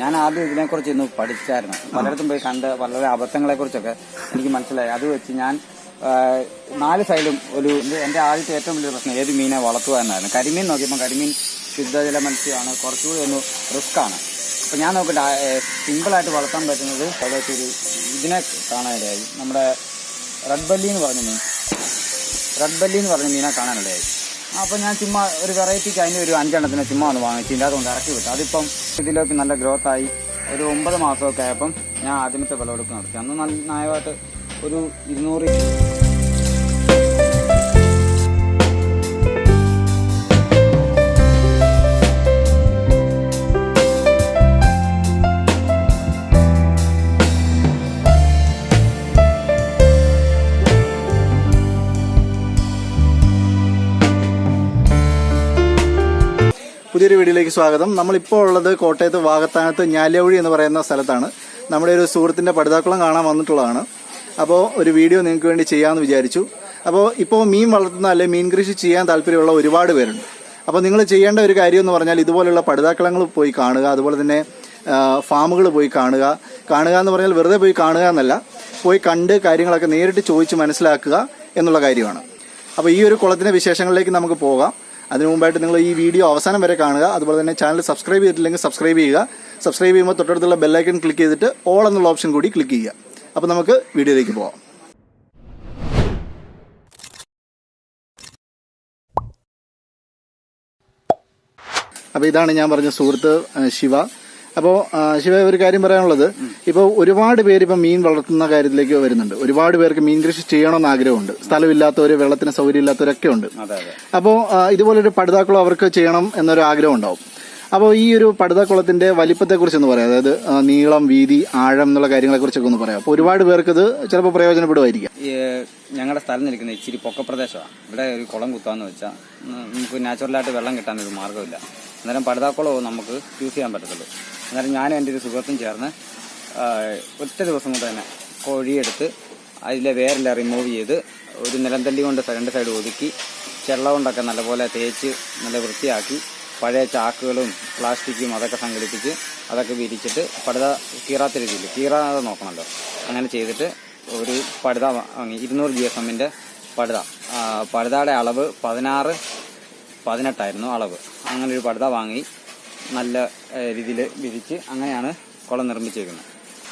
ഞാൻ ആദ്യം ഇതിനെക്കുറിച്ച് ഇന്ന് പഠിച്ചായിരുന്നു. പലയിടത്തും പോയി കണ്ട് വളരെ അബദ്ധങ്ങളെ കുറിച്ചൊക്കെ എനിക്ക് മനസ്സിലായി. അത് വെച്ച് ഞാൻ നാല് സൈഡും ഒരു എന്റെ ആദ്യത്തെ ഏറ്റവും വലിയ പ്രശ്നം ഏത് മീനെ വളർത്തുക എന്നായിരുന്നു. കരിമീൻ നോക്കിയപ്പോൾ കരിമീൻ ശുദ്ധജല മത്സ്യമാണ് കുറച്ചുകൂടി ഒന്ന് റിസ്ക് ആണ് അപ്പൊ ഞാൻ നോക്കട്ടെ സിമ്പിളായിട്ട് വളർത്താൻ പറ്റുന്നത് അതായത് ഒരു ഇതിനെ കാണാനിടയായി. നമ്മുടെ റെഡ് ബല്ലി എന്ന് പറഞ്ഞ മീൻ റെഡ് ബല്ലി എന്ന് പറഞ്ഞ മീനെ കാണാനിടയായി. അപ്പൊ ഞാൻ ചുമ്മാ ഒരു വെറൈറ്റിക്ക് അതിന് ഒരു അഞ്ചെണ്ണത്തിന് ചുമ്മാ ഒന്ന് വാങ്ങിച്ചില്ല അതുകൊണ്ട് ഇറക്കി വിട്ടു. അതിപ്പം ഇതിലേക്ക് നല്ല ഗ്രോത്ത് ആയി. ഒരു ഒമ്പത് മാസമൊക്കെ ആയപ്പം ഞാൻ ആദ്യമത്തെ വിളവെടുപ്പ് നടത്തി. അന്ന് നല്ല ന്യായമായിട്ട് ഒരു ഇരുന്നൂറ് പുതിയൊരു വീഡിയോയിലേക്ക് സ്വാഗതം. നമ്മളിപ്പോൾ ഉള്ളത് കോട്ടയത്ത് വാകത്താനത്ത് ഞാലിയവഴി എന്ന് പറയുന്ന സ്ഥലത്താണ്. നമ്മുടെ ഒരു സുഹൃത്തിന്റെ പടുതാക്കുളം കാണാൻ വന്നിട്ടുള്ളതാണ്. അപ്പോൾ ഒരു വീഡിയോ നിങ്ങൾക്ക് വേണ്ടി ചെയ്യാമെന്ന് വിചാരിച്ചു. അപ്പോൾ ഇപ്പോൾ മീൻ വളർത്തുന്ന അല്ലെങ്കിൽ മീൻ കൃഷി ചെയ്യാൻ താല്പര്യമുള്ള ഒരുപാട് പേരുണ്ട്. അപ്പോൾ നിങ്ങൾ ചെയ്യേണ്ട ഒരു കാര്യം എന്ന് പറഞ്ഞാൽ ഇതുപോലുള്ള പടുതാക്കുളങ്ങൾ പോയി കാണുക അതുപോലെ തന്നെ ഫാമുകൾ പോയി കാണുക. കാണുക എന്ന് പറഞ്ഞാൽ വെറുതെ പോയി കാണുക എന്നല്ല പോയി കണ്ട് കാര്യങ്ങളൊക്കെ നേരിട്ട് ചോദിച്ച് മനസ്സിലാക്കുക എന്നുള്ള കാര്യമാണ്. അപ്പോൾ ഈ ഒരു കുളത്തിന്റെ വിശേഷങ്ങളിലേക്ക് നമുക്ക് പോകാം. അതിനു മുമ്പായിട്ട് നിങ്ങൾ ഈ വീഡിയോ അവസാനം വരെ കാണുക. അതുപോലെ തന്നെ ചാനൽ സബ്സ്ക്രൈബ് ചെയ്തിട്ടില്ലെങ്കിൽ സബ്സ്ക്രൈബ് ചെയ്യുക. സബ്സ്ക്രൈബ് ചെയ്യുമ്പോൾ തൊട്ടടുത്തുള്ള ബെല്ലൈക്കൺ ക്ലിക്ക് ചെയ്തിട്ട് ഓൾ എന്നുള്ള ഓപ്ഷൻ കൂടി ക്ലിക്ക് ചെയ്യുക. അപ്പോൾ നമുക്ക് വീഡിയോയിലേക്ക് പോകാം അപ്പോൾ ഇതാണ് ഞാൻ പറഞ്ഞ സുഹൃത്ത് ശിവ. അപ്പോൾ ശിവ ഒരു കാര്യം പറയാനുള്ളത്. ഇപ്പോൾ ഒരുപാട് പേര് ഇപ്പം മീൻ വളർത്തുന്ന കാര്യത്തിലേക്ക് വരുന്നുണ്ട്. ഒരുപാട് പേർക്ക് മീൻ കൃഷി ചെയ്യണമെന്ന് ആഗ്രഹമുണ്ട്. സ്ഥലമില്ലാത്തവർ വെള്ളത്തിന് സൗകര്യമില്ലാത്തവരൊക്കെ ഉണ്ട്. അപ്പോൾ ഇതുപോലൊരു പടുതാക്കുളം അവർക്ക് ചെയ്യണം എന്നൊരു ആഗ്രഹം ഉണ്ടാവും. അപ്പോൾ ഈ ഒരു പടുതാക്കുളത്തിന്റെ വലിപ്പത്തെക്കുറിച്ച് ഒന്ന് പറയാം. അതായത് നീളം വീതി ആഴം എന്നുള്ള കാര്യങ്ങളെ കുറിച്ചൊക്കെ ഒന്ന് പറയാം. അപ്പോൾ ഒരുപാട് പേർക്ക് ഇത് ചിലപ്പോൾ പ്രയോജനപ്പെടുമായിരിക്കും. ഞങ്ങളുടെ സ്ഥലം നിൽക്കുന്ന ഇച്ചിരി പൊക്കപ്രദേശമാണ് ഇവിടെ ഒരു കുളം കുത്താന്ന് വെച്ചാൽ നമുക്ക് നാച്ചുറലായിട്ട് വെള്ളം കിട്ടാൻ ഒരു മാർഗമില്ല. അന്നേരം പടുതാക്കുളവും നമുക്ക് യൂസ് ചെയ്യാൻ പറ്റത്തുള്ളൂ. അന്നേരം ഞാനും എന്റെ ഒരു സുഹൃത്തും ചേർന്ന് ഒറ്റ ദിവസം കൊണ്ട് തന്നെ കോഴിയെടുത്ത് അതിലെ വേരെല്ലാം റിമൂവ് ചെയ്ത് ഒരു നിലന്തല്ലി കൊണ്ട് രണ്ട് സൈഡ് ഒതുക്കി ചെള്ള കൊണ്ടൊക്കെ നല്ലപോലെ തേച്ച് നല്ല വൃത്തിയാക്കി പഴയ ചാക്കുകളും പ്ലാസ്റ്റിക്കും അതൊക്കെ സംഘടിപ്പിച്ച് അതൊക്കെ വിരിച്ചിട്ട് പടുത കീറാത്ത രീതിയിൽ കീറാതെ നോക്കണമല്ലോ. അങ്ങനെ ചെയ്തിട്ട് ഒരു പടുത വാങ്ങി ഇരുന്നൂറ് ജി എസ് എമ്മിന്റെ പടുത. പടുതയുടെ അളവ് പതിനാറ് പതിനെട്ടായിരുന്നു അളവ്. അങ്ങനെ ഒരു പടുത വാങ്ങി നല്ല രീതിയിൽ വിരിച്ച് അങ്ങനെയാണ് കുളം നിർമ്മിച്ചേക്കുന്നത്.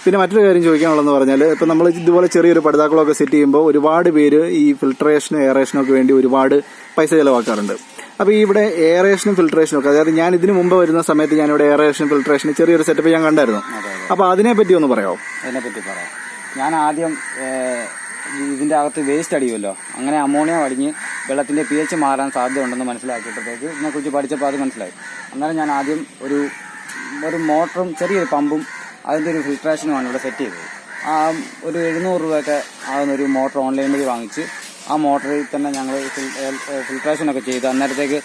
പിന്നെ മറ്റൊരു കാര്യം ചോദിക്കാനുള്ളതെന്ന് പറഞ്ഞാൽ ഇപ്പം നമ്മൾ ഇതുപോലെ ചെറിയൊരു പഠിതാക്കളൊക്കെ സെറ്റ് ചെയ്യുമ്പോൾ ഒരുപാട് പേര് ഈ ഫിൽട്രേഷനും എയറേഷനും ഒക്കെ വേണ്ടി ഒരുപാട് പൈസ ചിലവാക്കാറുണ്ട്. അപ്പോൾ ഇവിടെ എയറേഷനും ഫിൽട്രേഷനും ഒക്കെ അതായത് ഞാൻ ഇതിനു മുമ്പ് വരുന്ന സമയത്ത് ഞാനിവിടെ എയറേഷൻ ഫിൽട്രേഷൻ ചെറിയൊരു സെറ്റപ്പ് ഞാൻ കണ്ടായിരുന്നു. അപ്പോൾ അതിനെപ്പറ്റി ഒന്ന് പറയാമോ അതിനെപ്പറ്റി പറയാം. ഞാൻ ആദ്യം ഏഹ്, ഇതിന്റെ അകത്ത് വേസ്റ്റ് അടിയുമല്ലോ. അങ്ങനെ അമോണിയ അടിഞ്ഞ് വെള്ളത്തിന്റെ പി എച്ച് മാറാൻ സാധ്യതയുണ്ടെന്ന് മനസ്സിലാക്കിയപ്പോഴത്തേക്ക് ഇതിനെക്കുറിച്ച് പഠിച്ചപ്പോൾ അത് മനസ്സിലായി. അന്നേരം ഞാൻ ആദ്യം ഒരു ഒരു മോട്ടറും ചെറിയൊരു പമ്പും അതിന്റെ ഒരു ഫിൽട്രേഷനുമാണ് ഇവിടെ സെറ്റ് ചെയ്തത്. ആ ഒരു എഴുന്നൂറ് രൂപയൊക്കെ ആകുന്ന ഒരു മോട്ടർ ഓൺലൈൻ വഴി വാങ്ങിച്ച് ആ മോട്ടറിൽ തന്നെ ഞങ്ങൾ ഫിൽട്രേഷനൊക്കെ ചെയ്ത് അന്നേരത്തേക്ക്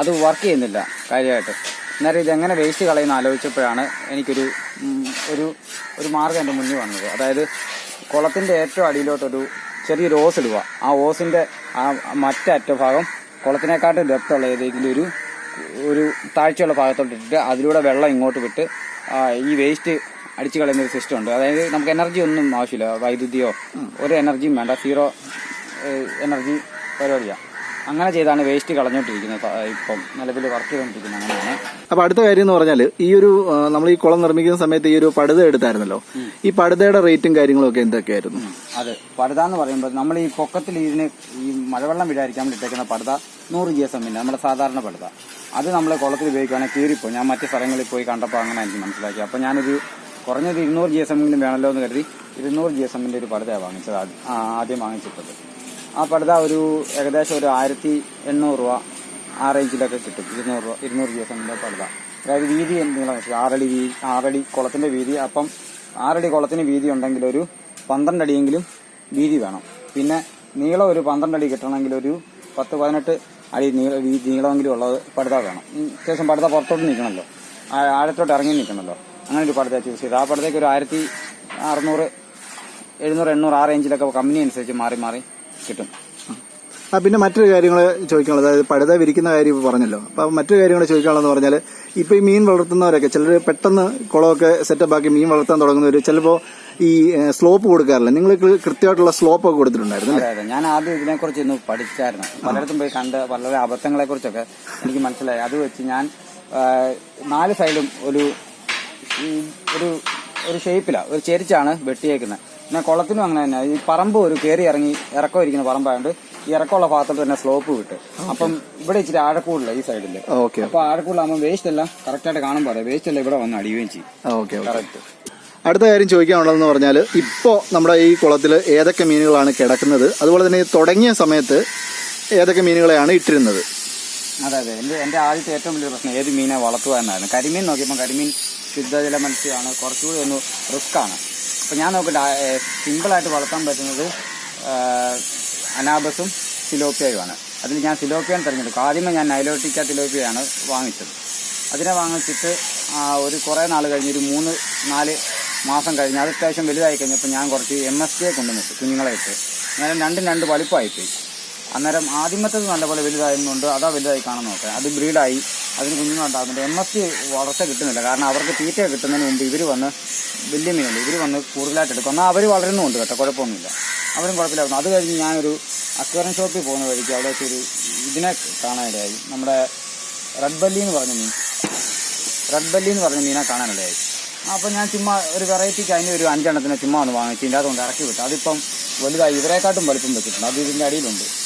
അത് വർക്ക് ചെയ്യുന്നില്ല കാര്യമായിട്ട്. അന്നേരം ഇതെങ്ങനെ വേസ്റ്റ് കളയുന്ന ആലോചിച്ചപ്പോഴാണ് എനിക്കൊരു ഒരു ഒരു മാർഗം എന്റെ മുന്നിൽ വന്നത്. അതായത് കുളത്തിന്റെ ഏറ്റവും അടിയിലോട്ടൊരു ചെറിയൊരു ഓസ് ഇടുക. ആ ഓസിന്റെ ആ മറ്ററ്റ ഭാഗം കുളത്തിനെക്കാട്ടും ഡെപ്തുള്ള ഏതെങ്കിലും ഒരു ഒരു താഴ്ചയുള്ള ഭാഗത്തോട്ട് ഇട്ടിട്ട് അതിലൂടെ വെള്ളം ഇങ്ങോട്ട് വിട്ട് ഈ വേസ്റ്റ് അടിച്ചു കളയുന്ന ഒരു സിസ്റ്റം ഉണ്ട്. അതായത് നമുക്ക് എനർജി ഒന്നും ആവശ്യമില്ല. വൈദ്യുതിയോ ഒരു എനർജിയും വേണ്ട. സീറോ എനർജി പരിപാടിയാണ് അങ്ങനെ ചെയ്താണ് വേസ്റ്റ് കളഞ്ഞോണ്ടിരിക്കുന്നത്. ഇപ്പം നിലവിൽ വർക്ക് ചെയ്തുകൊണ്ടിരിക്കുന്നത് അങ്ങനെയാണ്. അപ്പൊ അടുത്ത കാര്യം എന്ന് പറഞ്ഞാൽ ഈ ഒരു നമ്മൾ ഈ കുളം നിർമ്മിക്കുന്ന സമയത്ത് ഈ ഒരു പടുത എടുത്തായിരുന്നല്ലോ. ഈ പടുതയുടെ റേറ്റും കാര്യങ്ങളും ഒക്കെ എന്തൊക്കെയായിരുന്നു? അതെ. പടുത എന്ന് പറയുമ്പോൾ നമ്മൾ ഈ കൊക്കത്തിൽ ഇതിന് ഈ മഴവെള്ളം വീഴാതിരിക്കാൻ വേണ്ടി ഇട്ടേക്കുന്ന പടുത നൂറ് ജി എസ് എമ്മിന്റെ നമ്മുടെ സാധാരണ പടുത. അത് നമ്മൾ കുളത്തിൽ ഉപയോഗിക്കുകയാണെങ്കിൽ കീറിപ്പോ ഞാൻ മറ്റു സ്ഥലങ്ങളിൽ പോയി കണ്ടപ്പോൾ അങ്ങനെ എനിക്ക് മനസ്സിലാക്കി അപ്പോൾ ഞാനൊരു കുറഞ്ഞത് ഇരുന്നൂറ് ജി എസ് എമ്മിലും വേണമല്ലോ എന്ന് കരുതി ഇരുന്നൂറ് ജി എസ് എമ്മിന്റെ ഒരു പടുതയാണ് വാങ്ങിച്ചത് ആദ്യം വാങ്ങിച്ചിട്ടുള്ളത് ആദ്യം വാങ്ങിച്ചിട്ടത്. ആ പടുത ഒരു ഏകദേശം ഒരു ആയിരത്തി എണ്ണൂറ് രൂപ ആ റേഞ്ചിലൊക്കെ കിട്ടും. ഇരുന്നൂറ് രൂപ ഇരുന്നൂറ് ദിവസത്തിന്റെ പടുത. അതായത് വീതി എന്തെങ്കിലും ആറടി വീതി ആറടി കുളത്തിന്റെ വീതി അപ്പം ആറടി കുളത്തിന് വീതി ഉണ്ടെങ്കിൽ ഒരു പന്ത്രണ്ട് അടിയെങ്കിലും വീതി വേണം. പിന്നെ നീളം ഒരു പന്ത്രണ്ട് അടി കിട്ടണമെങ്കിൽ ഒരു പത്ത് പതിനെട്ട് അടി നീള വീതി നീളമെങ്കിലും ഉള്ളത് പടുത വേണം. അത്യാവശ്യം പടുത പുറത്തോട്ട് നിൽക്കണമല്ലോ. ആഴത്തോട്ട് ഇറങ്ങി നിൽക്കണമല്ലോ. അങ്ങനെ ഒരു പടുത ചൂസ് ചെയ്ത് ആ പടുതയ്ക്ക് ഒരു ആയിരത്തി അറുന്നൂറ് എഴുന്നൂറ് എണ്ണൂറ് ആ റേഞ്ചിലൊക്കെ കമ്പനി അനുസരിച്ച് മാറി മാറി കിട്ടും. ആ പിന്നെ മറ്റൊരു കാര്യങ്ങൾ ചോദിക്കാനുള്ളത് അതായത് പഴുത വിരിക്കുന്ന കാര്യം പറഞ്ഞല്ലോ. അപ്പോൾ മറ്റൊരു കാര്യങ്ങൾ ചോദിക്കാനുള്ളതെന്ന് പറഞ്ഞാൽ ഇപ്പോൾ ഈ മീൻ വളർത്തുന്നവരൊക്കെ ചിലർ പെട്ടെന്ന് കുളമൊക്കെ സെറ്റപ്പ് ആക്കി മീൻ വളർത്താൻ തുടങ്ങുന്നവർ ചിലപ്പോൾ ഈ സ്ലോപ്പ് കൊടുക്കാറില്ല. നിങ്ങൾ കൃത്യമായിട്ടുള്ള സ്ലോപ്പ് ഒക്കെ കൊടുത്തിട്ടുണ്ടായിരുന്നു അതെ അതെ. ഞാൻ ആദ്യം ഇതിനെക്കുറിച്ച് ഇന്ന് പഠിച്ചായിരുന്നു. പലയിടത്തും പോയി കണ്ട് വളരെ അബദ്ധങ്ങളെ കുറിച്ചൊക്കെ എനിക്ക് മനസ്സിലായി. അത് വെച്ച് ഞാൻ നാല് സൈഡും ഒരു ഒരു ഒരു ഷേപ്പിലാണ് ഒരു ചെരിച്ചാണ് വെട്ടിയേക്കുന്നത് പിന്നെ കുളത്തിനും അങ്ങനെ തന്നെ. ഈ പറമ്പ് ഒരു കയറി ഇറങ്ങി ഇറക്കം ഇരിക്കുന്ന പറമ്പായതുകൊണ്ട് ഈ ഇറക്കമുള്ള ഭാഗത്തോട്ട് തന്നെ സ്ലോപ്പ് വിട്ട്. അപ്പം ഇവിടെ ഇച്ചിരി ആഴക്കൂടില്ല ഈ സൈഡിൽ ഓക്കെ അപ്പൊ ആഴക്കൂടിലാകുമ്പോൾ വേസ്റ്റ് എല്ലാം കറക്റ്റായിട്ട് കാണുമ്പോൾ പറയാം വേസ്റ്റ് എല്ലാം ഇവിടെ വന്ന് അടിയുകയും ചെയ്യും. ഓക്കെ ഓക്കെ കറക്റ്റ് അടുത്ത കാര്യം ചോദിക്കാനുള്ളതെന്ന് പറഞ്ഞാൽ ഇപ്പോൾ നമ്മുടെ ഈ കുളത്തിൽ ഏതൊക്കെ മീനുകളാണ് കിടക്കുന്നത്? അതുപോലെ തന്നെ തുടങ്ങിയ സമയത്ത് ഏതൊക്കെ മീനുകളെയാണ് ഇട്ടിരുന്നത്? അതെ അതെ. എന്റെ എന്റെ ആദ്യത്തെ ഏറ്റവും വലിയ പ്രശ്നം ഏത് മീനെ വളർത്തുക എന്നായിരുന്നു. കരിമീൻ നോക്കിയപ്പോൾ കരിമീൻ ശുദ്ധജല മത്സ്യമാണ് കുറച്ചുകൂടി ഒന്ന് റിസ്ക് ആണ്. അപ്പം ഞാൻ നോക്കട്ടെ സിമ്പിളായിട്ട് വളർത്താൻ പറ്റുന്നത് അനാബസും സിലോപ്പിയയുമാണ്. അതിൽ ഞാൻ സിലോപ്പിയാണ് തിരഞ്ഞെടുക്കും. ആദ്യമേ ഞാൻ നൈലോട്ടിക്ക സിലോപ്പിയാണ് വാങ്ങിച്ചത്. അതിനെ വാങ്ങിച്ചിട്ട് ഒരു കുറേ നാൾ കഴിഞ്ഞ് ഒരു മൂന്ന് നാല് മാസം കഴിഞ്ഞ് അത് അത്യാവശ്യം വലുതായി കഴിഞ്ഞപ്പോൾ ഞാൻ കുറച്ച് എം എസ് ടിയെ കൊണ്ടുവന്നിട്ട് കുഞ്ഞുങ്ങളെ ഇട്ട്. അന്നേരം രണ്ടും രണ്ട് വലിപ്പമായിപ്പോയി. അന്നേരം ആദ്യമത്തത് നല്ലപോലെ വലുതായിരുന്നുണ്ട് അതാ വലുതായി കാണാൻ നോക്കാം അത് ബ്രീഡായി. അതിന് കുഞ്ഞുങ്ങളുണ്ടാകുന്നുണ്ട് എം എസ് സി വളർച്ച കിട്ടുന്നില്ല. കാരണം അവർക്ക് തീറ്റ കിട്ടുന്നതിന് മുമ്പ് ഇവർ വന്ന് വലിയ മീനുണ്ട്. ഇവർ വന്ന് കൂടുതലായിട്ട് എടുക്കും. എന്നാൽ അവർ വളരുന്നുമുണ്ട് കേട്ടോ. കുഴപ്പമൊന്നുമില്ല. അവരും കുഴപ്പമില്ലായിരുന്നു. അത് കഴിഞ്ഞ് ഞാനൊരു അക്വേറിയം ഷോപ്പിൽ പോകുന്ന വഴിക്ക് അവിടെ ഒരു ഇതിനെ കാണാനിടയായി. നമ്മുടെ റെഡ് ബല്ലി എന്ന് പറഞ്ഞ മീൻ. റെഡ് ബല്ലി എന്ന് പറഞ്ഞ മീനെ കാണാനിടയായി. അപ്പോൾ ഞാൻ ചുമ്മാ ഒരു വെറൈറ്റിക്ക് അതിന്റെ ഒരു അഞ്ചെണ്ണത്തിന് ചുമ്മാ ഒന്ന് വാങ്ങിച്ച് ഇതിന്റെ അകത്ത് കൊണ്ട് ഇറക്കി വിട്ടു. അതിപ്പം വലുതായി. ഇവരെക്കാട്ടും വലുപ്പം വെച്ചിട്ടുണ്ട്. അത് ഇതിന്റെ അടിയിലുണ്ട്.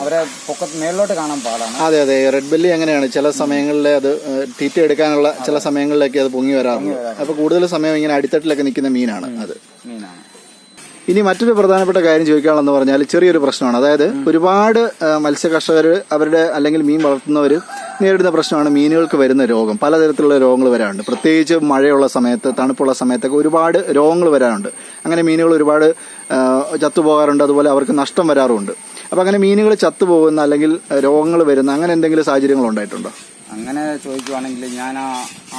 അവരെ പൊക്കത്ത് മേളിലോട്ട് കാണാൻ പാടാണ്. അതെ അതെ. റെഡ് ബെല്ലി അങ്ങനെയാണ് ചില സമയങ്ങളിൽ അത് തീറ്റ എടുക്കാനുള്ള ചില സമയങ്ങളിലൊക്കെ അത് പൊങ്ങി വരാറുണ്ട്. അപ്പൊ കൂടുതൽ സമയം ഇങ്ങനെ അടിത്തട്ടിലൊക്കെ നിൽക്കുന്ന മീനാണ് അത്. മീനാണ്. ഇനി മറ്റൊരു പ്രധാനപ്പെട്ട കാര്യം ചോദിക്കാനുള്ളതെന്ന് പറഞ്ഞാൽ ചെറിയൊരു പ്രശ്നമാണ്. അതായത് ഒരുപാട് മത്സ്യ കർഷകർ അവരുടെ അല്ലെങ്കിൽ മീൻ വളർത്തുന്നവർ നേരിടുന്ന പ്രശ്നമാണ് മീനുകൾക്ക് വരുന്ന രോഗം. പലതരത്തിലുള്ള രോഗങ്ങൾ വരാറുണ്ട്. പ്രത്യേകിച്ച് മഴയുള്ള സമയത്ത് തണുപ്പുള്ള സമയത്തൊക്കെ ഒരുപാട് രോഗങ്ങൾ വരാറുണ്ട്. അങ്ങനെ മീനുകൾ ഒരുപാട് ചത്തുപോകാറുണ്ട്. അതുപോലെ അവർക്ക് നഷ്ടം വരാറുമുണ്ട്. അപ്പം അങ്ങനെ മീനുകൾ ചത്തുപോകുന്ന അല്ലെങ്കിൽ രോഗങ്ങൾ വരുന്ന അങ്ങനെ എന്തെങ്കിലും സാഹചര്യങ്ങൾ ഉണ്ടായിട്ടുണ്ടോ? അങ്ങനെ ചോദിക്കുവാണെങ്കിൽ ഞാൻ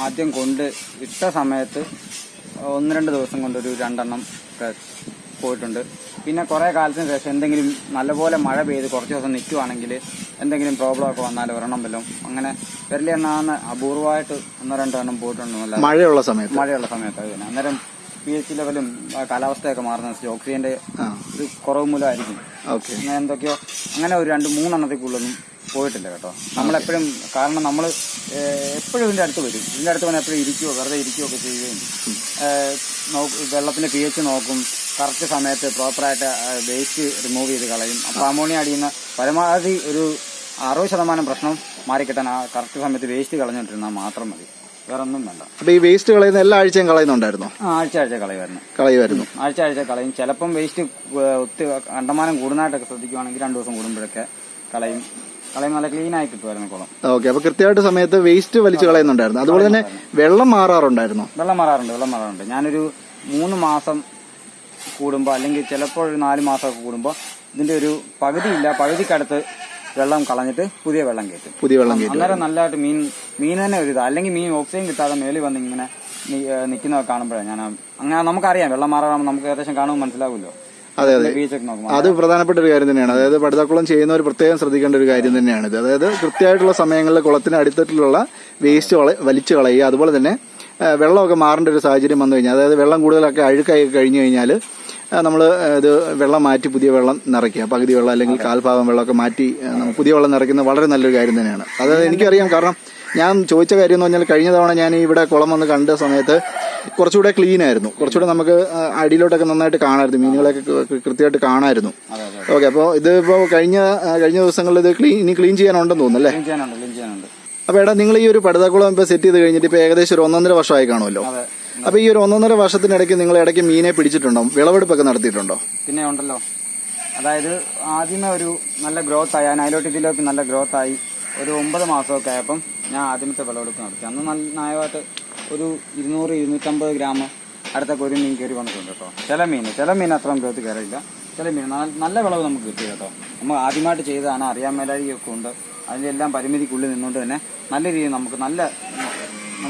ആദ്യം കൊണ്ട് ഇട്ട സമയത്ത് ഒന്ന് രണ്ട് ദിവസം കൊണ്ട് ഒരു രണ്ടെണ്ണം പോയിട്ടുണ്ട്. പിന്നെ കുറേ കാലത്തിന് ശേഷം എന്തെങ്കിലും നല്ലപോലെ മഴ പെയ്ത് കുറച്ച് ദിവസം നിൽക്കുവാണെങ്കിൽ എന്തെങ്കിലും പ്രോബ്ലം ഒക്കെ വന്നാൽ ഒരെണ്ണം വല്ലതും അങ്ങനെ വരലെണ്ണാന്ന് അപൂർവമായിട്ട് ഒന്നോ രണ്ടോ എണ്ണം പോയിട്ടുണ്ടെന്നല്ല മഴയുള്ള സമയത്ത്? മഴയുള്ള സമയത്ത് അന്നേരം പി എച്ച് ലെവലും കാലാവസ്ഥയൊക്കെ മാറുന്ന ഓക്സിജന്റെ ഇത് ഒരു കുറവ് മൂലമായിരിക്കും. ഓക്കെ. അങ്ങനെ എന്തൊക്കെയോ അങ്ങനെ ഒരു രണ്ട് മൂന്നെണ്ണത്തിക്കുള്ളൊന്നും പോയിട്ടില്ല കേട്ടോ. നമ്മളെപ്പോഴും കാരണം നമ്മൾ എപ്പോഴും ഇതിന്റെ അടുത്ത് വരും. ഇതിന്റെ അടുത്ത് വന്നാൽ എപ്പോഴും ഇരിക്കുകയോ വെറുതെ ഇരിക്കുകയോ ഒക്കെ ചെയ്യുകയും വെള്ളത്തിന്റെ പി എച്ച് നോക്കും കറക്റ്റ് സമയത്ത് പ്രോപ്പറായിട്ട് വേസ്റ്റ് റിമൂവ് ചെയ്ത് കളയും. അപ്പോൾ അമോണിയ അടിയുന്ന പരമാവധി ഒരു അറുപത് ശതമാനം പ്രശ്നം മാറിക്കിട്ടാൻ ആ കറക്റ്റ് സമയത്ത് വേസ്റ്റ് കളഞ്ഞിട്ടിരുന്നാൽ മാത്രം മതി. വേറെ ഒന്നും വേണ്ട. അപ്പൊ ഈ വേസ്റ്റ് കളയുന്ന എല്ലാ ആഴ്ചയും കളയുന്നുണ്ടായിരുന്നോ? ആ, ആഴ്ച ആഴ്ച കളയുമായിരുന്നു. കളയുമായിരുന്നു. ആഴ്ച ആഴ്ച കളയും. ചിലപ്പം വേസ്റ്റ് ഒത്തിരി കണ്ടമാനം കൂടുന്നതായിട്ടൊക്കെ ശ്രദ്ധിക്കുവാണെങ്കിൽ രണ്ടു ദിവസം കൂടുമ്പോഴൊക്കെ കളയും. കളയും നല്ല ക്ലീൻ ആയി കിട്ടുമായിരുന്നു കുളം. ഓക്കെ അപ്പൊ കൃത്യമായിട്ട് സമയത്ത് വേസ്റ്റ് വലിച്ചു കളയുന്നുണ്ടായിരുന്നു. അതുപോലെ തന്നെ വെള്ളം മാറാറുണ്ടായിരുന്നു? വെള്ളം മാറാറുണ്ട് വെള്ളം മാറാറുണ്ട്. ഞാനൊരു മൂന്ന് മാസം കൂടുമ്പോ അല്ലെങ്കിൽ ചിലപ്പോൾ ഒരു നാല് മാസമൊക്കെ കൂടുമ്പോൾ ഇതിന്റെ ഒരു പകുതിയില്ല പകുതിക്കടുത്ത് വെള്ളം കളഞ്ഞിട്ട് പുതിയ വെള്ളം കയറ്റും. പുതിയ വെള്ളം കയറ്റി. അന്നേരം നല്ലതായിട്ട് മീൻ മീൻ തന്നെ ഒരു ഇതാ. അല്ലെങ്കിൽ മീൻ ഓക്സിജൻ കിട്ടാതെ മേളിൽ വന്ന് ഇങ്ങനെ നിൽക്കുന്നതൊക്കെ കാണുമ്പോഴാണ് ഞാൻ അങ്ങനെ നമുക്കറിയാം. വെള്ളം മാറാറാകുമ്പോൾ നമുക്ക് ഏകദേശം കാണുമ്പോൾ മനസ്സിലാവുമല്ലോ. അതെ അതെ. അത് പ്രധാനപ്പെട്ട ഒരു കാര്യം തന്നെയാണ്. അതായത് പടുതാക്കുളം ചെയ്യുന്നവർ പ്രത്യേകം ശ്രദ്ധിക്കേണ്ട ഒരു കാര്യം തന്നെയാണ് ഇത്. അതായത് കൃത്യമായിട്ടുള്ള സമയങ്ങളിൽ കുളത്തിന് അടിത്തട്ടിലുള്ള വേസ്റ്റ് വലിച്ചു കളയുക. അതുപോലെ തന്നെ വെള്ളമൊക്കെ മാറേണ്ട ഒരു സാഹചര്യം വന്നു കഴിഞ്ഞാൽ അതായത് വെള്ളം കൂടുതലൊക്കെ അഴുക്കായി കഴിഞ്ഞു കഴിഞ്ഞാൽ നമ്മൾ ഇത് വെള്ളം മാറ്റി പുതിയ വെള്ളം നിറയ്ക്കുക. പകുതി വെള്ളം അല്ലെങ്കിൽ കാൽഭാഗം വെള്ളമൊക്കെ മാറ്റി പുതിയ വെള്ളം നിറയ്ക്കുന്നത് വളരെ നല്ലൊരു കാര്യം തന്നെയാണ്. അതായത് എനിക്കറിയാം. കാരണം ഞാൻ ചോദിച്ച കാര്യം എന്ന് പറഞ്ഞാൽ കഴിഞ്ഞ തവണ ഞാൻ ഇവിടെ കുളം വന്ന് കണ്ട സമയത്ത് കുറച്ചുകൂടെ ക്ലീൻ ആയിരുന്നു. കുറച്ചുകൂടെ നമുക്ക് അടിയിലോട്ടൊക്കെ നന്നായിട്ട് കാണായിരുന്നു മീനുകളൊക്കെ കൃത്യമായിട്ട് കാണായിരുന്നു അതെ അതെ ഓക്കെ അപ്പോൾ ഇത് ഇപ്പോൾ കഴിഞ്ഞ കഴിഞ്ഞ ദിവസങ്ങളിൽ ഇത് ക്ലീൻ ഇനി ക്ലീൻ ചെയ്യാനുണ്ടെന്ന് തോന്നുന്നു അല്ലേ? അപ്പോൾ എടാ നിങ്ങൾ ഈ ഒരു പടുതാക്കുളം ഇപ്പോൾ സെറ്റ് ചെയ്ത് കഴിഞ്ഞിട്ട് ഇപ്പോൾ ഏകദേശം ഒരു ഒന്നൊന്നര വർഷമായി കാണുമല്ലോ. അതെ. അപ്പോൾ ഈ ഒരു ഒന്നൊന്നര വർഷത്തിനിടയ്ക്ക് നിങ്ങൾ ഇടയ്ക്ക് മീനെ പിടിച്ചിട്ടുണ്ടോ? വിളവെടുപ്പൊക്കെ നടത്തിയിട്ടുണ്ടോ? പിന്നെ ഉണ്ടല്ലോ. അതായത് ആദ്യമേ ഒരു നല്ല ഗ്രോത്ത് ആയി ആ ഇതിലേക്ക് നല്ല ഗ്രോത്ത് ആയി. ഒരു ഒമ്പത് മാസമൊക്കെ ആയപ്പം ഞാൻ ആദ്യമത്തെ വിളവെടുപ്പ് നടത്തി. അന്ന് നല്ല ന്യായമായിട്ട് ഒരു ഇരുന്നൂറ് ഇരുന്നൂറ്റമ്പത് ഗ്രാം അടുത്ത ഒരു മീൻ കയറി വന്നിട്ടുണ്ട് കേട്ടോ. ചില മീൻ ചില മീൻ അത്രയും ഗ്രോത്ത് കയറിയില്ല. ചില മീൻ നല്ല വിളവ് നമുക്ക് കിട്ടി കേട്ടോ. നമ്മൾ ആദ്യമായിട്ട് ചെയ്തതാണ് അറിയാൻ മേലാഴികയൊക്കെ ഉണ്ട്. അതിന്റെ എല്ലാം പരിമിതിക്കുള്ളിൽ നിന്നുകൊണ്ട് തന്നെ നല്ല രീതിയിൽ നമുക്ക് നല്ല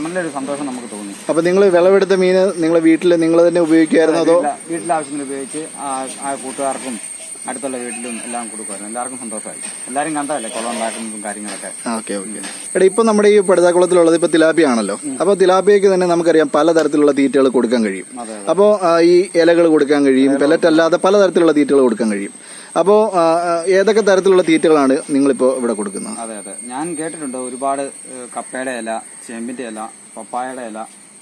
നല്ലൊരു സന്തോഷം നമുക്ക് തോന്നി. അപ്പോൾ നിങ്ങൾ വിളവെടുത്ത മീൻ നിങ്ങൾ വീട്ടിൽ നിങ്ങൾ തന്നെ ഉപയോഗിക്കുമായിരുന്നു അതോ? വീട്ടിലെ ആവശ്യത്തിന് ഉപയോഗിച്ച് ആ- കൂട്ടുകാർക്കും അടുത്തുള്ള വീട്ടിലും എല്ലാം കൊടുക്കുമായിരുന്നു എല്ലാവർക്കും സന്തോഷമായി. എല്ലാവരും കണ്ടതല്ലേ? കുളം ഉണ്ടാക്കുന്നതും കാര്യങ്ങളൊക്കെ. Okay okay. എടാ ഇപ്പൊ നമ്മുടെ ഈ പടുതാക്കുളത്തിലുള്ളത് ഇപ്പൊ തിലാപ്പിയ ആണല്ലോ. അപ്പൊ തിലാപ്പിയക്ക് തന്നെ നമുക്കറിയാം പലതരത്തിലുള്ള തീറ്റകൾ കൊടുക്കാൻ കഴിയും. അപ്പോ അപ്പോൾ ഈ ഇലകൾ കൊടുക്കാൻ കഴിയും പെല്ലറ്റ് അല്ലാതെ പലതരത്തിലുള്ള തീറ്റകൾ കൊടുക്കാൻ കഴിയും. അപ്പോൾ ഏതൊക്കെ തരത്തിലുള്ള തീറ്റകളാണ് നിങ്ങൾ ഇപ്പോ ഇവിടെ കൊടുക്കുന്നത്? അതെ അതെ. ഞാൻ കേട്ടിട്ടുണ്ട് ഒരുപാട് കപ്പയുടെ ഇല ചേമ്പിന്റെ ഇല പപ്പായയുടെ ഇല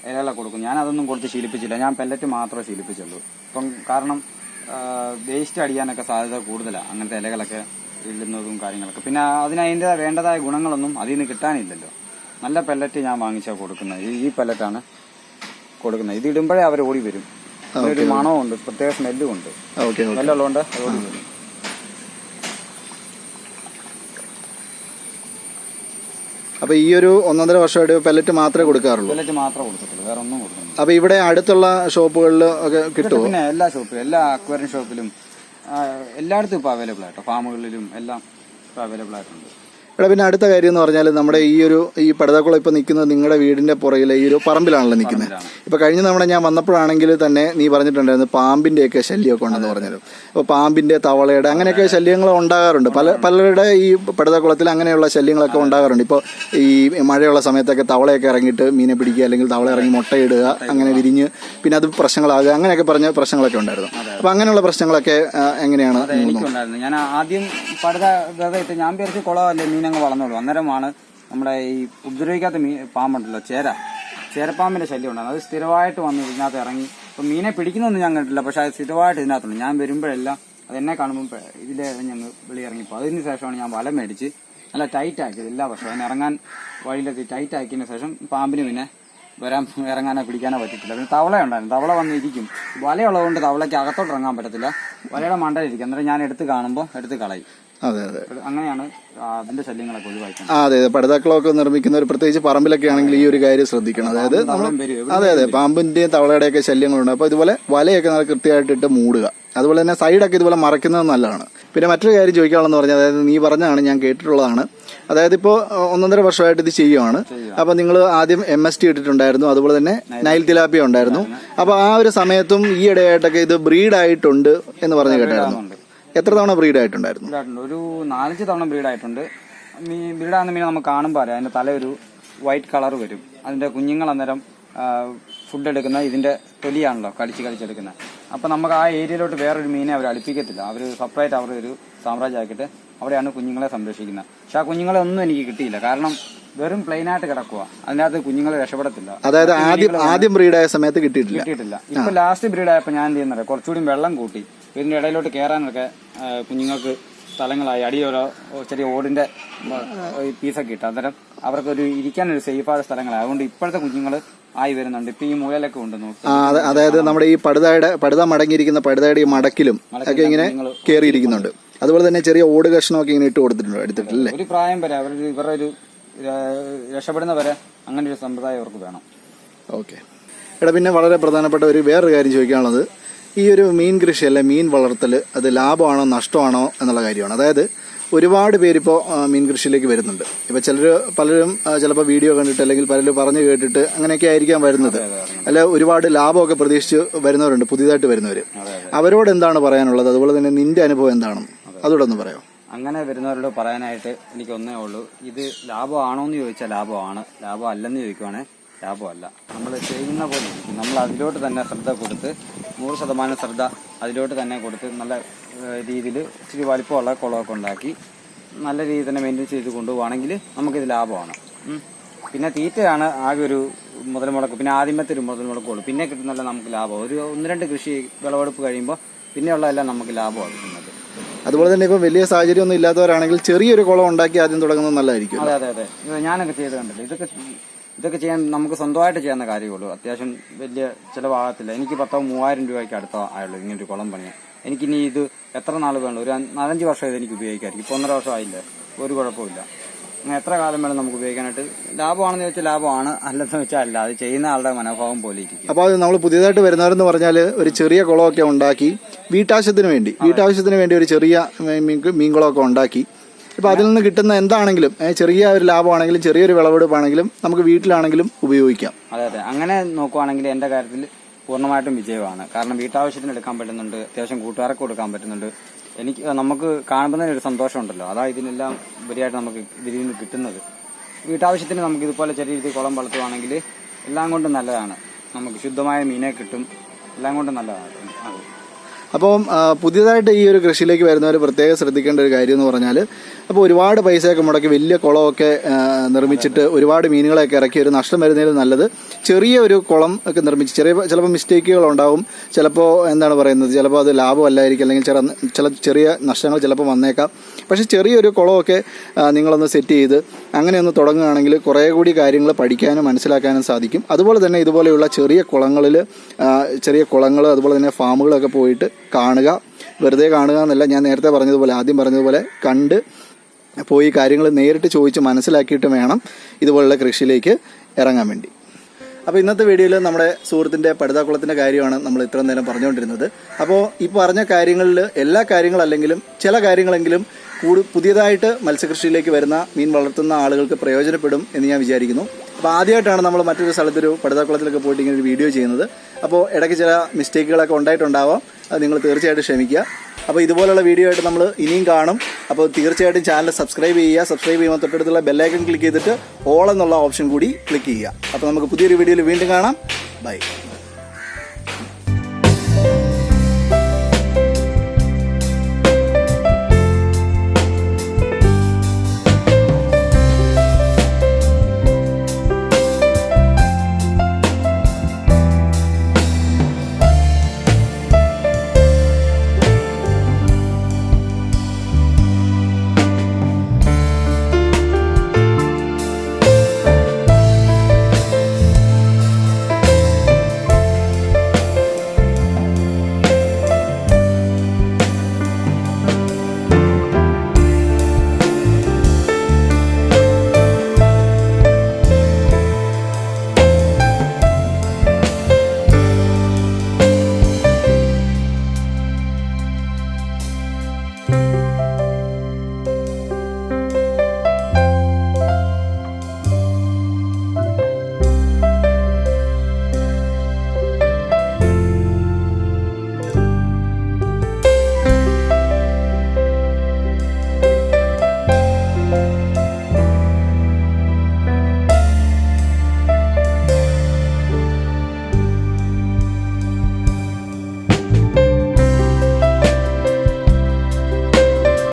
ഇലകളൊക്കെ കൊടുക്കും. ഞാൻ അതൊന്നും കൊടുത്ത് ശീലിപ്പിച്ചില്ല. ഞാൻ പെല്ലറ്റ് മാത്രമേ ശീലിപ്പിച്ചുള്ളൂ. ഇപ്പം കാരണം വേസ്റ്റ് അടിയാനൊക്കെ സാധ്യത കൂടുതലാണ് അങ്ങനത്തെ ഇലകളൊക്കെ ഇടുന്നതും കാര്യങ്ങളൊക്കെ. പിന്നെ അതിന് അതിന്റെ വേണ്ടതായ ഗുണങ്ങളൊന്നും അതിൽ നിന്ന് കിട്ടാനില്ലല്ലോ. നല്ല പെല്ലറ്റ് ഞാൻ വാങ്ങിച്ചാൽ കൊടുക്കുന്നത്. ഈ ഈ പെല്ലറ്റാണ് കൊടുക്കുന്നത്. ഇത് ഇടുമ്പോഴേ അവർ ഓടി വരും ഒരു മണവും ഉണ്ട് പ്രത്യേക സ്മെല്ലും ഉണ്ട്. സ്മെല്ലുള്ളതുകൊണ്ട് അത് ഓടി വരും. അപ്പൊ ഈ ഒരു ഒന്നൊന്നര വർഷമായിട്ട് പെല്ലറ്റ് മാത്രമേ കൊടുക്കാറുള്ളൂ? പെല്ലറ്റ് മാത്രമേ കൊടുക്കത്തുള്ളൂ വേറെ ഒന്നും കൊടുക്കുന്നില്ല അപ്പൊ ഇവിടെ അടുത്തുള്ള ഷോപ്പുകളിൽ ഒക്കെ കിട്ടുമോ പിന്നെ എല്ലാ ഷോപ്പിലും എല്ലാ അക്വേറിയം ഷോപ്പിലും ആ, എല്ലായിടത്തും ഇപ്പോൾ അവൈലബിൾ ആയിട്ടോ ഫാമുകളിലും എല്ലാം ഇപ്പോൾ അവൈലബിൾ ആയിട്ടുണ്ട്. ഇവിടെ പിന്നെ അടുത്ത കാര്യം എന്ന് പറഞ്ഞാൽ നമ്മുടെ ഈ ഒരു ഈ പടുതാക്കുളം ഇപ്പൊ നിൽക്കുന്നത് നിങ്ങളുടെ വീടിന്റെ പുറകിലെ ഈ ഒരു പറമ്പിലാണല്ലോ നിൽക്കുന്നത് ഇപ്പോൾ ഇപ്പൊ കഴിഞ്ഞ തവണ ഞാൻ വന്നപ്പോഴാണെങ്കിൽ തന്നെ നീ പറഞ്ഞിട്ടുണ്ടായിരുന്നു പാമ്പിന്റെ ഒക്കെ ശല്യമൊക്കെ ഉണ്ടെന്ന് പറഞ്ഞത്. അപ്പോൾ പാമ്പിന്റെ തവളയുടെ അങ്ങനെയൊക്കെ ശല്യങ്ങൾ ഉണ്ടാകാറുണ്ട്. പല പലരുടെ ഈ പടുതാക്കുളത്തിൽ അങ്ങനെയുള്ള ശല്യങ്ങളൊക്കെ ഉണ്ടാകാറുണ്ട്. ഇപ്പോൾ ഈ മഴയുള്ള സമയത്തൊക്കെ തവളയൊക്കെ ഇറങ്ങിയിട്ട് മീനെ പിടിക്കുക അല്ലെങ്കിൽ തവള ഇറങ്ങി മുട്ടയിടുക അങ്ങനെ വിരിഞ്ഞ് പിന്നെ അത് പ്രശ്നങ്ങളാകുക അങ്ങനെയൊക്കെ പറഞ്ഞ പ്രശ്നങ്ങളൊക്കെ ഉണ്ടായിരുന്നു. അപ്പൊ അങ്ങനെയുള്ള പ്രശ്നങ്ങളൊക്കെ എങ്ങനെയാണ് ഞാൻ ആദ്യം പടുത ഞാൻ കുളമല്ലേ മീനങ്ങ് വളർന്നോളൂ. അന്നേരമാണ് നമ്മുടെ ഈ ഉപദ്രവിക്കാത്ത മീൻ പാമ്പുണ്ടല്ലോ ചേര. ചേരപ്പാമ്പിന്റെ ശല്യം ഉണ്ടായിരുന്നു അത് സ്ഥിരമായിട്ട് വന്ന് ഇതിനകത്ത് ഇറങ്ങി. ഇപ്പം മീനെ പിടിക്കുന്നൊന്നും ഞാൻ കണ്ടിട്ടില്ല പക്ഷെ അത് സ്ഥിരമായിട്ട് ഇതിനകത്തുണ്ട്. ഞാൻ വരുമ്പോഴെല്ലാം അത് എന്നെ കാണുമ്പോൾ ഇതിലെ ഞങ്ങൾ വെളി ഇറങ്ങിപ്പോൾ അതിന് ശേഷമാണ് ഞാൻ വല മേടിച്ച് നല്ല ടൈറ്റ് ആക്കിയത് എല്ലാ വർഷവും. അതിന് ഇറങ്ങാൻ വഴിയിലെത്തി ടൈറ്റ് ആക്കിയതിന് ശേഷം പാമ്പിന് പിന്നെ വരാൻ ഇറങ്ങാനോ പിടിക്കാനോ പറ്റത്തില്ല പിന്നെ തവള ഉണ്ടായിരുന്നു. തവള വന്നിരിക്കും. വലയുള്ളതുകൊണ്ട് തവളയ്ക്ക് അകത്തോട്ട് ഇറങ്ങാൻ പറ്റത്തില്ല. വലയുടെ മണ്ടയിലിരിക്കും. അന്നേരം ഞാൻ എടുത്ത് കാണുമ്പോൾ എടുത്ത് കളയും. അതെ അതെ. അങ്ങനെയാണ് അതിന്റെ ശല്യങ്ങളൊക്കെ ഒഴിവാക്കുന്നത് അതെ അതെ. പടുതാക്കളൊക്കെ നിർമ്മിക്കുന്ന ഒരു പ്രത്യേകിച്ച് പറമ്പിലൊക്കെ ആണെങ്കിൽ ഈ ഒരു കാര്യം ശ്രദ്ധിക്കണം. അതായത് നമ്മൾ അതെ അതെ പാമ്പിന്റെയും തവളയുടെയൊക്കെ ശല്യങ്ങളുണ്ട്. അപ്പോൾ ഇതുപോലെ വലയൊക്കെ നല്ല കൃത്യമായിട്ടിട്ട് മൂടുക. അതുപോലെ തന്നെ സൈഡൊക്കെ ഇതുപോലെ മറയ്ക്കുന്നത് നല്ലതാണ്. പിന്നെ മറ്റൊരു കാര്യം ചോദിക്കാനുള്ളതെന്ന് പറഞ്ഞാൽ അതായത് നീ പറഞ്ഞാണ് ഞാൻ കേട്ടിട്ടുള്ളതാണ്. അതായത് ഇപ്പോൾ ഒന്നൊന്നര വർഷമായിട്ട് ഇത് ചെയ്യുവാണ്. അപ്പോൾ നിങ്ങൾ ആദ്യം എം എസ് ടി ഇട്ടിട്ടുണ്ടായിരുന്നു. അതുപോലെ തന്നെ നൈൽ തിലാപ്പിയ ഉണ്ടായിരുന്നു അപ്പോൾ ആ ഒരു സമയത്തും ഈ ഇടയായിട്ടൊക്കെ ഇത് ബ്രീഡായിട്ടുണ്ട് എന്ന് പറഞ്ഞു കേട്ടായിരുന്നു. എത്ര തവണ ബ്രീഡായിട്ടുണ്ടായിരുന്നു ബ്രീഡായിട്ടുണ്ട് ഒരു നാലഞ്ച് തവണ ബ്രീഡായിട്ടുണ്ട് മീൻ ബ്രീഡാകുന്ന മീൻ നമുക്ക് കാണുമ്പോൾ അറിയാം. അതിന്റെ തല ഒരു വൈറ്റ് കളർ വരും. അതിന്റെ കുഞ്ഞുങ്ങൾ അന്നേരം ഫുഡ് എടുക്കുന്ന ഇതിന്റെ തൊലിയാണല്ലോ കടിച്ച് കടിച്ചെടുക്കുന്നത് അപ്പൊ നമുക്ക് ആ ഏരിയയിലോട്ട് വേറൊരു മീനെ അവർ അടുപ്പിക്കത്തില്ല. അവർ സെപ്പറേറ്റ് അവർ ഒരു സാമ്രാജ്യമാക്കിയിട്ട് അവിടെയാണ് കുഞ്ഞുങ്ങളെ സംരക്ഷിക്കുന്നത്. പക്ഷെ ആ കുഞ്ഞുങ്ങളെ ഒന്നും എനിക്ക് കിട്ടിയില്ല. കാരണം വെറും പ്ലെയിൻ ആയിട്ട് കിടക്കുക അതിനകത്ത് കുഞ്ഞുങ്ങൾ രക്ഷപ്പെടത്തില്ല. അതായത് ആദ്യം ആദ്യം ബ്രീഡായ സമയത്ത് കിട്ടിയിട്ടില്ല. കിട്ടിയിട്ടില്ല. ഇപ്പൊ ലാസ്റ്റ് ബ്രീഡ് ആയപ്പോ ഞാൻ എന്ത് ചെയ്യുന്നത് കുറച്ചുകൂടി വെള്ളം കൂട്ടി ഇതിന്റെ ഇടയിലോട്ട് കയറാനൊക്കെ കുഞ്ഞുങ്ങൾക്ക് സ്ഥലങ്ങളായി. അടിയോരോ ചെറിയ ഓടിന്റെ പീസൊക്കെ ഇട്ട്. അന്നേരം അവർക്കൊരു ഇരിക്കാനൊരു സേഫായ സ്ഥലങ്ങളായി. അതുകൊണ്ട് ഇപ്പോഴത്തെ കുഞ്ഞുങ്ങൾ ആയി വരുന്നുണ്ട്. ഇപ്പൊ ഈ മൂലയിലൊക്കെ ഉണ്ട് അതായത് നമ്മുടെ ഈ പടുതയുടെ പടുത മടങ്ങിയിരിക്കുന്ന പടുതയുടെ ഈ മടക്കിലും ഒക്കെ ഇങ്ങനെ കയറിയിരിക്കുന്നുണ്ട് അതുപോലെ തന്നെ ചെറിയ ഓട് കഷ്ണമൊക്കെ ഇങ്ങനെ ഇട്ട് കൊടുത്തിട്ടുണ്ട് എടുത്തിട്ടില്ലേ? ഒരു പ്രായം വരെ അവരുടെ ഇവരുടെ ഒരു ര- രക്ഷപ്പെടുന്ന വരെ അങ്ങനെ ഒരു സമ്പ്രദായം അവർക്ക് വേണം. ഓക്കെ. എടാ പിന്നെ വളരെ പ്രധാനപ്പെട്ട ഒരു വേറൊരു കാര്യം ചോദിക്കാനുള്ളത്. ഈ ഒരു മീൻ കൃഷി അല്ലെ മീൻ വളർത്തൽ അത് ലാഭമാണോ നഷ്ടമാണോ എന്നുള്ള കാര്യമാണ്. അതായത് ഒരുപാട് പേരിപ്പോൾ മീൻ കൃഷിയിലേക്ക് വരുന്നുണ്ട്. ഇപ്പൊ ചിലർ പലരും ചിലപ്പോൾ വീഡിയോ കണ്ടിട്ട് അല്ലെങ്കിൽ പലരും പറഞ്ഞു കേട്ടിട്ട് അങ്ങനെയൊക്കെ ആയിരിക്കാം വരുന്നത്. അല്ല ഒരുപാട് ലാഭമൊക്കെ പ്രതീക്ഷിച്ച് വരുന്നവരുണ്ട് പുതിയതായിട്ട് വരുന്നവർ അവരോട് എന്താണ് പറയാനുള്ളത്? അതുപോലെ തന്നെ നിന്റെ അനുഭവം എന്താണ് അതോടൊന്ന് പറയാമോ പറയാം? അങ്ങനെ വരുന്നവരോട് പറയാനായിട്ട് എനിക്ക് ഒന്നേ ഉള്ളൂ. ഇത് ലാഭമാണോ എന്ന് ചോദിച്ചാൽ ലാഭമാണ്. ലാഭം അല്ലെന്ന് ചോദിക്കുവാണെങ്കിൽ ലാഭമല്ല. നമ്മൾ ചെയ്യുന്ന പോലെ നമ്മൾ അതിലോട്ട് തന്നെ ശ്രദ്ധ കൊടുത്ത് നൂറ് ശതമാനം ശ്രദ്ധ അതിലോട്ട് തന്നെ കൊടുത്ത് നല്ല രീതിയിൽ ഇച്ചിരി വലിപ്പമുള്ള കുളമൊക്കെ ഉണ്ടാക്കി നല്ല രീതിയിൽ തന്നെ മെയിന്റെയിൻ ചെയ്ത് കൊണ്ടുപോവാണെങ്കിൽ നമുക്കിത് ലാഭമാണ്. പിന്നെ തീറ്റയാണ് ആകെ ഒരു മുതൽ പിന്നെ ആദ്യമത്തെ ഒരു മുതൽ മുടക്കുള്ളൂ പിന്നെ കിട്ടുന്നല്ല നമുക്ക് ലാഭം ഒരു ഒന്ന് രണ്ട് കൃഷി വിളവെടുപ്പ് കഴിയുമ്പോൾ പിന്നെയുള്ളതെല്ലാം നമുക്ക് ലാഭമാണ് കിട്ടുന്നത്. അതുപോലെ തന്നെ ഇപ്പം വലിയ സാഹചര്യം ഒന്നും ഇല്ലാത്തവരാണെങ്കിൽ ചെറിയൊരു കുളം ഉണ്ടാക്കി ആദ്യം തുടങ്ങുന്നത് നല്ലതായിരിക്കും. അതെ അതെ അതെ. ഞാനൊക്കെ ചെയ്ത് കണ്ടില്ല ഇതൊക്കെ ഇതൊക്കെ ചെയ്യാൻ നമുക്ക് സ്വന്തമായിട്ട് ചെയ്യുന്ന കാര്യമുള്ളൂ. അത്യാവശ്യം വലിയ ചിലവാകത്തില്ല. എനിക്ക് പത്തോ മൂവായിരം രൂപയ്ക്ക് അടുത്ത ആയുള്ളൂ ഇങ്ങനെ ഒരു കുളം പണിയാൻ. എനിക്കിനി ഇത് എത്ര നാൾ വേണം? ഒരു നാലഞ്ച് വർഷം ഇത് എനിക്ക് ഉപയോഗിക്കാമായിരിക്കും ഇപ്പൊ ഒന്നര വർഷം ആയില്ലേ? ഒരു കുഴപ്പമില്ല എത്ര കാലം വേണം നമുക്ക് ഉപയോഗിക്കാനായിട്ട്? ലാഭമാണെന്ന് ചോദിച്ചാൽ ലാഭമാണ് അല്ലെന്ന് വെച്ചാൽ അല്ല. അത് ചെയ്യുന്ന ആളുടെ മനോഭാവം പോലെ ഇരിക്കും. അപ്പോൾ അത് നമ്മൾ പുതിയതായിട്ട് വരുന്നവരെന്ന് പറഞ്ഞാൽ ഒരു ചെറിയ കുളമൊക്കെ ഉണ്ടാക്കി വീട്ടാവശ്യത്തിന് വേണ്ടി വീട്ടാവശ്യത്തിന് വേണ്ടി ഒരു ചെറിയ മീൻ മീൻ ഉണ്ടാക്കി. ഇപ്പൊ അതിൽ നിന്ന് കിട്ടുന്ന എന്താണെങ്കിലും ചെറിയ ഒരു ലാഭമാണെങ്കിലും ചെറിയൊരു വിളവെടുപ്പാണെങ്കിലും നമുക്ക് വീട്ടിലാണെങ്കിലും ഉപയോഗിക്കാം. അതെ അതെ. അങ്ങനെ നോക്കുവാണെങ്കിൽ എന്റെ കാര്യത്തിൽ പൂർണമായിട്ടും വിജയമാണ്. കാരണം വീട്ടാവശ്യത്തിന് എടുക്കാൻ പറ്റുന്നുണ്ട് അത്യാവശ്യം കൂട്ടുകാർക്ക് കൊടുക്കാൻ പറ്റുന്നുണ്ട്. എനിക്ക് നമുക്ക് കാണുമ്പോൾ തന്നെ ഒരു സന്തോഷമുണ്ടല്ലോ. അതാ ഇതിനെല്ലാം ഉപരിയായിട്ട് നമുക്ക് ഇതിൽ നിന്ന് കിട്ടുന്നത്. വീട്ടാവശ്യത്തിന് നമുക്ക് ഇതുപോലെ ചെറിയ രീതിയിൽ കുളം വളർത്തുവാണെങ്കിൽ എല്ലാം കൊണ്ടും നല്ലതാണ്. നമുക്ക് ശുദ്ധമായ മീനെ കിട്ടും. എല്ലാം കൊണ്ടും നല്ലതാണ്. അത് അപ്പോൾ പുതിയതായിട്ട് ഈ ഒരു കൃഷിയിലേക്ക് വരുന്നവർ പ്രത്യേകം ശ്രദ്ധിക്കേണ്ട ഒരു കാര്യം എന്ന് പറഞ്ഞാൽ അപ്പോൾ ഒരുപാട് പൈസയൊക്കെ മുടക്കി വലിയ കുളമൊക്കെ നിർമ്മിച്ചിട്ട് ഒരുപാട് മീനുകളെയൊക്കെ ഇറക്കി ഒരു നഷ്ടം വരുന്നതിൽ നല്ലത് ചെറിയ ഒരു കുളം ഒക്കെ നിർമ്മിച്ച് ചെറിയ ചിലപ്പോൾ മിസ്റ്റേക്കുകൾ ഉണ്ടാവും. ചിലപ്പോൾ എന്താണ് പറയുന്നത്? ചിലപ്പോൾ അത് ലാഭമല്ലായിരിക്കും. അല്ലെങ്കിൽ ചില ചെറിയ നഷ്ടങ്ങൾ ചിലപ്പോൾ വന്നേക്കാം. പക്ഷേ ചെറിയൊരു കുളമൊക്കെ നിങ്ങളൊന്ന് സെറ്റ് ചെയ്ത് അങ്ങനെ ഒന്ന് തുടങ്ങുകയാണെങ്കിൽ കുറേ കൂടി കാര്യങ്ങൾ പഠിക്കാനും മനസ്സിലാക്കാനും സാധിക്കും. അതുപോലെ തന്നെ ഇതുപോലെയുള്ള ചെറിയ കുളങ്ങളിൽ ചെറിയ കുളങ്ങൾ അതുപോലെ തന്നെ ഫാമുകളൊക്കെ പോയിട്ട് കാണുക. വെറുതെ കാണുക എന്നല്ല ഞാൻ നേരത്തെ പറഞ്ഞതുപോലെ ആദ്യം പറഞ്ഞതുപോലെ കണ്ട് പോയി കാര്യങ്ങൾ നേരിട്ട് ചോദിച്ച് മനസ്സിലാക്കിയിട്ട് വേണം ഇതുപോലുള്ള കൃഷിയിലേക്ക് ഇറങ്ങാൻ വേണ്ടി. അപ്പോൾ ഇന്നത്തെ വീഡിയോയിൽ നമ്മുടെ സുഹൃത്തിന്റെ പടുതാക്കുളത്തിന്റെ കാര്യമാണ് നമ്മൾ ഇത്ര നേരം പറഞ്ഞുകൊണ്ടിരുന്നത്. അപ്പോൾ ഈ പറഞ്ഞ കാര്യങ്ങളിൽ എല്ലാ കാര്യങ്ങളല്ലെങ്കിലും ചില കാര്യങ്ങളെങ്കിലും കൂടു പുതിയതായിട്ട് മത്സ്യകൃഷിയിലേക്ക് വരുന്ന മീൻ വളർത്തുന്ന ആളുകൾക്ക് പ്രയോജനപ്പെടും എന്ന് ഞാൻ വിചാരിക്കുന്നു. അപ്പോൾ ആദ്യമായിട്ടാണ് നമ്മൾ മറ്റൊരു സ്ഥലത്തൊരു പടുതാക്കുളത്തിലൊക്കെ പോയിട്ട് ഇങ്ങനെ ഒരു വീഡിയോ ചെയ്യുന്നത്. അപ്പോൾ ഇടയ്ക്ക് ചില മിസ്റ്റേക്കുകളൊക്കെ ഉണ്ടായിട്ടുണ്ടാവാം. അത് നിങ്ങൾ തീർച്ചയായിട്ടും ക്ഷമിക്കുക. അപ്പോൾ ഇതുപോലുള്ള വീഡിയോ ആയിട്ട് നമ്മൾ ഇനിയും കാണും. അപ്പോൾ തീർച്ചയായിട്ടും ചാനൽ സബ്സ്ക്രൈബ് ചെയ്യുക. സബ്സ്ക്രൈബ് ചെയ്യുമ്പോൾ തൊട്ടടുത്തുള്ള ബെല്ലൈക്കൺ ക്ലിക്ക് ചെയ്തിട്ട് ഓൾ എന്നുള്ള ഓപ്ഷൻ കൂടി ക്ലിക്ക് ചെയ്യുക. അപ്പോൾ നമുക്ക് പുതിയൊരു വീഡിയോയിൽ വീണ്ടും കാണാം. ബൈ